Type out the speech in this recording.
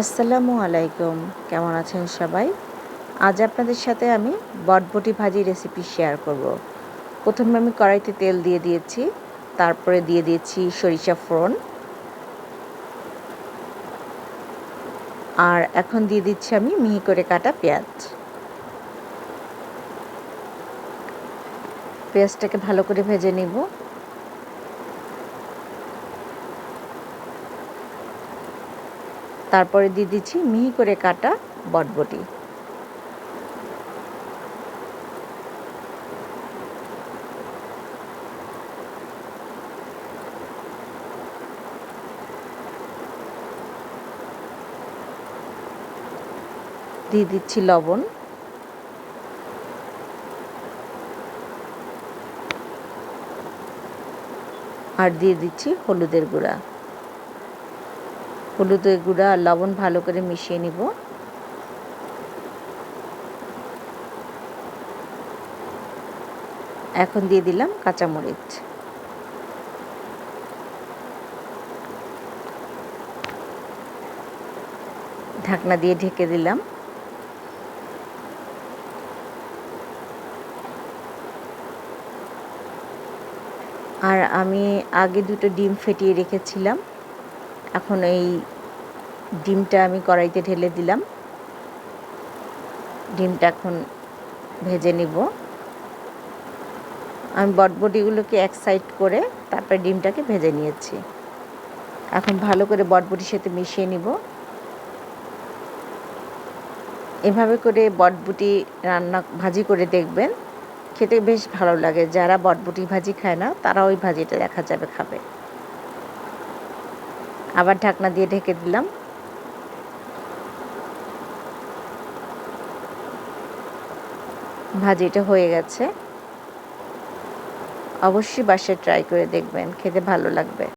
আসসালামু আলাইকুম। কেমন আছেন সবাই? আজ আপনাদের সাথে আমি বটবটি ভাজি রেসিপি শেয়ার করব। প্রথমে আমি কড়াইতে তেল দিয়ে দিয়েছি, তারপরে দিয়ে দিয়েছি সরিষা ফোড়ন। আর এখন দিয়ে দিচ্ছি আমি মিহি করে কাটা পেঁয়াজ। পেঁয়াজটাকে ভালো করে ভেজে নিব। তারপরে দিয়ে দিচ্ছি মিহি করে কাটা বটবটি। দিয়ে দিচ্ছি লবণ। আর দিয়ে দিচ্ছি হলুদের গুঁড়া। হলুদের গুঁড়া আর লবণ ভালো করে মিশিয়ে নিব। এখন দিয়ে দিলাম কাঁচামরিচ। ঢাকনা দিয়ে ঢেকে দিলাম। আর আমি আগে দুটো ডিম ফেটিয়ে রেখেছিলাম। এখন এই ডিমটা আমি কড়াইতে ঢেলে দিলাম। ডিমটা এখন ভেজে নিব। আমি বটবটিগুলোকে এক সাইড করে তারপরে ডিমটাকে ভেজে নিয়েছি। এখন ভালো করে বটবটির সাথে মিশিয়ে নিব। এভাবে করে বটবুটি রান্না ভাজি করে দেখবেন, খেতে বেশ ভালো লাগে। যারা বটবুটি ভাজি খায় না, তারা ওই ভাজিটা দেখা যাবে খাবে। আবার ঢাকনা দিয়ে ঢেকে দিলাম। ভাজিটা হয়ে গেছে। অবশ্যই বাসায় ট্রাই করে দেখবেন, খেতে ভালো লাগবে।